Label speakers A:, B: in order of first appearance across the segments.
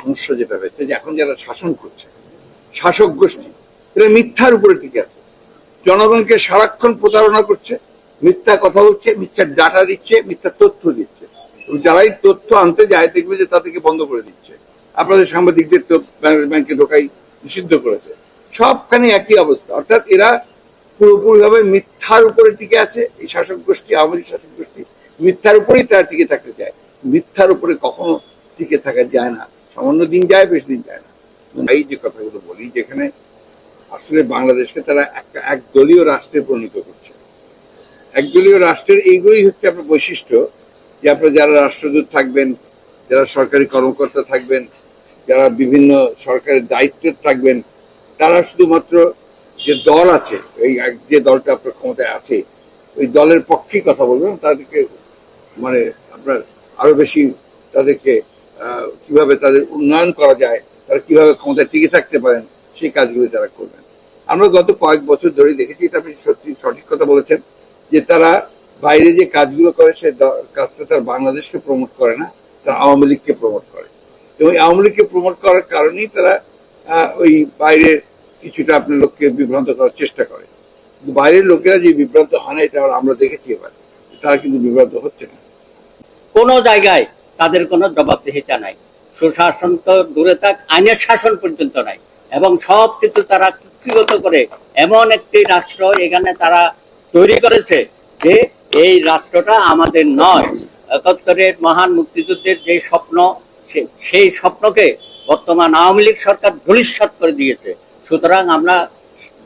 A: সমস্যা যেটা হয়েছে যে এখন যারা শাসন করছে, শাসক গোষ্ঠী, এরা মিথ্যার উপরে টিকে আছে। জনগণকে সারাক্ষণ প্রতারণা করছে, মিথ্যা কথা বলছে, মিথ্যা ডাটা দিচ্ছে, মিথ্যা তথ্য দিচ্ছে। যারাই তথ্য আনতে যায়, দেখবে যে তাদেরকে বন্ধ করে দিচ্ছে। আপনাদের সাংবাদিকদের তো ব্যাংকে ঢোকাই নিষিদ্ধ করেছে। সবখানে একই অবস্থা। অর্থাৎ এরা পুরোপুরিভাবে মিথ্যার উপরে টিকে আছে। এই শাসক গোষ্ঠী, আওয়ামী শাসক গোষ্ঠী মিথ্যার উপরেই তারা টিকে থাকতে চায়। মিথ্যার উপরে কখনো টিকে থাকা যায় না। সামান্য দিন যায়, বেশি দিন যায় না। এই যে কথাগুলো বলি, যেখানে আসলে বাংলাদেশকে তারা একটা একদলীয় রাষ্ট্রে পরিণত করছে। একদলীয় রাষ্ট্রের এইগুলোই হচ্ছে আপনার বৈশিষ্ট্য যে আপনার যারা রাষ্ট্রদূত থাকবেন, যারা সরকারি কর্মকর্তা থাকবেন, যারা বিভিন্ন সরকারের দায়িত্বে থাকবেন, তারা শুধুমাত্র যে দল আছে, এই যে দলটা আপনার ক্ষমতায় আছে, ওই দলের পক্ষেই কথা বলবেন তাদেরকে মানে আপনার আরও বেশি তাদেরকে কীভাবে তাদের উন্নয়ন করা যায়, তারা কীভাবে ক্ষমতায় টিকে থাকতে পারেন, সেই কাজগুলি তারা করবেন। আমরা গত কয়েক বছর ধরে দেখেছি, এটা আপনি সত্যি সঠিক কথা বলেছেন, যে তারা বাইরে যে কাজগুলো করে, সে কাজটা তার বাংলাদেশকে প্রমোট করে না, তারা আওয়ামী লীগকে প্রমোট করে। এবং আওয়ামী লীগকে প্রমোট করার কারণেই তারা ওই বাইরের কিছুটা আপনার লোককে বিভ্রান্ত করার চেষ্টা করে। বাইরের লোকেরা যে বিভ্রান্ত হয় না, এটা আমরা দেখেছি এবার। তারা কিন্তু বিভ্রান্ত হচ্ছে না।
B: কোনো জায়গায় তাদের কোনো জবাবদিহিতা নাই। সুশাসন তো দূরে থাক, আইনের শাসন পর্যন্ত নাই। এবং সব কিছু তারা কুক্ষিগত করে এমন একটি রাষ্ট্র এখানে তারা তৈরি করেছে যে এই রাষ্ট্রটা আমাদের নয়। একাত্তরের মহান মুক্তিযুদ্ধের যে স্বপ্ন সেই স্বপ্নকে বর্তমান আওয়ামী লীগ সরকার ধূলিসাৎ করে দিয়েছে। সুতরাং আমরা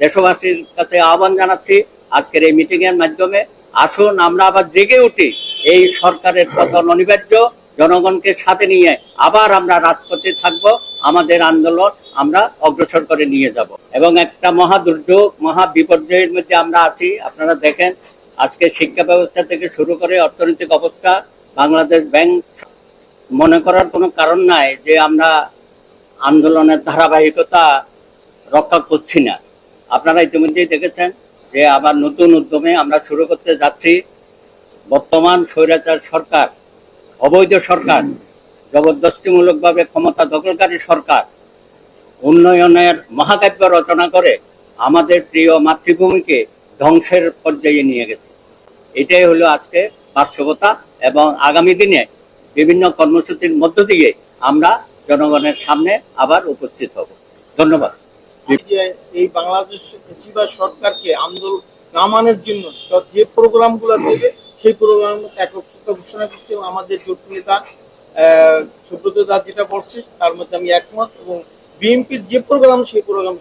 B: দেশবাসীর কাছে আহ্বান জানাচ্ছি, আজকের এই মিটিং এর মাধ্যমে আসুন, আমরা আবার জেগে উঠি। এই সরকারের পতন অনিবার্য জনগণকে সাথে নিয়ে আবার আমরা রাজপথে থাকব, আমাদের আন্দোলন আমরা অগ্রসর করে নিয়ে যাব। এবং একটা মহা দুর্যোগ, মহা বিপর্যয়ের মধ্যে আমরা আছি, আপনারা দেখেন, আজকে শিক্ষা ব্যবস্থা থেকে শুরু করে অর্থনৈতিক অবস্থা, বাংলাদেশ ব্যাংক মনে করার কোনো কারণ নাই যে আমরা আন্দোলনের ধারাবাহিকতা রক্ষা করছি না। আপনারা ইতিমধ্যেই দেখেছেন যে আবার নতুন উদ্যমে আমরা শুরু করতে যাচ্ছি। বর্তমান স্বৈরাচার সরকার অবৈধ সরকার, জবরদস্তিমূলকভাবে ক্ষমতা দখলকারী সরকার, উন্নয়নের মহাকাব্য রচনা করে আমাদের প্রিয় মাতৃভূমিকে ধ্বংসের পর্যায়ে নিয়ে গেছে। এটাই হলো আজকে বাস্তবতা এবং আগামী দিনে বিভিন্ন কর্মসূচির মধ্য দিয়ে আমরা জনগণের সামনে আবার উপস্থিত হব। ধন্যবাদ।
C: এই বাংলাদেশ সরকারকে আন্দোলন নামানোর জন্য যে প্রোগ্রামগুলো দেবে সেই প্রোগ্রাম একত্রিত ঘোষণা করছে এবং আমাদের জোট নেতা সুব্রত দাস যেটা বলছে, তার মধ্যে আমি একমত এবং বিএনপির যে প্রোগ্রাম, সেই প্রোগ্রাম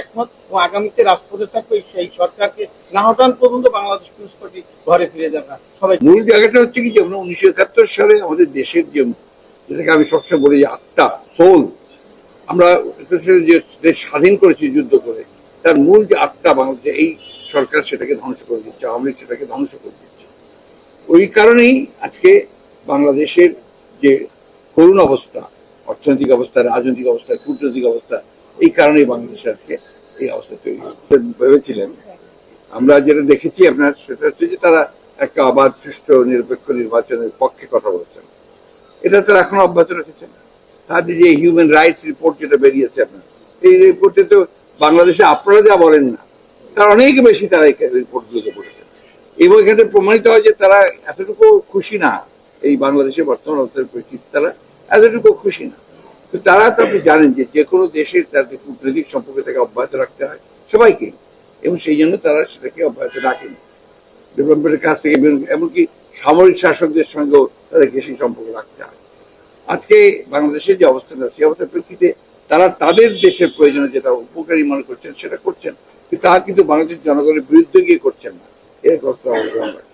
C: একমত এবং আগামীতে রাজপথে থাকবে সেই সরকারকে না হটান পর্যন্ত বাংলাদেশ পুলিশ পার্টি ঘরে ফিরে যাবে। সবাই
A: মূল জায়গাটা হচ্ছে কি যে আমরা উনিশশো একাত্তর সালে আমাদের দেশের যে যেটাকে আমি সবসময় বলি আত্মা সোল আমরা যে দেশ স্বাধীন করেছি যুদ্ধ করে, তার মূল যে আত্মা বাংলাদেশে, এই সরকার সেটাকে ধ্বংস করে দিচ্ছে, আওয়ামী লীগ সেটাকে ধ্বংস করে দিচ্ছে ওই কারণেই আজকে বাংলাদেশের যে করুণ অবস্থা অর্থনৈতিক অবস্থা রাজনৈতিক অবস্থা কূটনৈতিক অবস্থা এই কারণেই বাংলাদেশে আজকে এই অবস্থা তৈরি ভেবেছিলেন? আমরা যেটা দেখেছি আপনার সেটা হচ্ছে যে তারা একটা অবাধ সুষ্ঠু নিরপেক্ষ নির্বাচনের পক্ষে কথা বলেছেন। এটা তারা এখনও অব্যাহত রেখেছেন। তাদের যে হিউম্যান রাইটস রিপোর্ট যেটা বেরিয়েছে আপনার এই রিপোর্টে তো বাংলাদেশে আপনারা যা বলেন না তার অনেক বেশি তারা এই রিপোর্টগুলোকে পড়েছেন এবং এখানে প্রমাণিত হয় যে তারা এতটুকু খুশি না, এই বাংলাদেশের বর্তমান অবস্থার পরিস্থিতি তারা এতটুকু খুশি না। তো তারা তো আপনি জানেন যে যে কোনো দেশের তাদের কূটনৈতিক সম্পর্কে তাকে অব্যাহত রাখতে হয় সবাইকে, এবং সেই জন্য তারা সেটাকে অব্যাহত রাখেন। ডেভেলপমেন্টের কাছ থেকে এমনকি সামরিক শাসকদের সঙ্গেও তাদেরকে সেই সম্পর্ক রাখতে হয়। আজকে বাংলাদেশের যে অবস্থাটা সেই অবস্থার প্রেক্ষিতে তারা তাদের দেশের প্রয়োজনে যেটা উপকারী মনে করছেন, সেটা করছেন। তা কিন্তু বাংলাদেশের জনগণের বিরুদ্ধে গিয়ে করছেন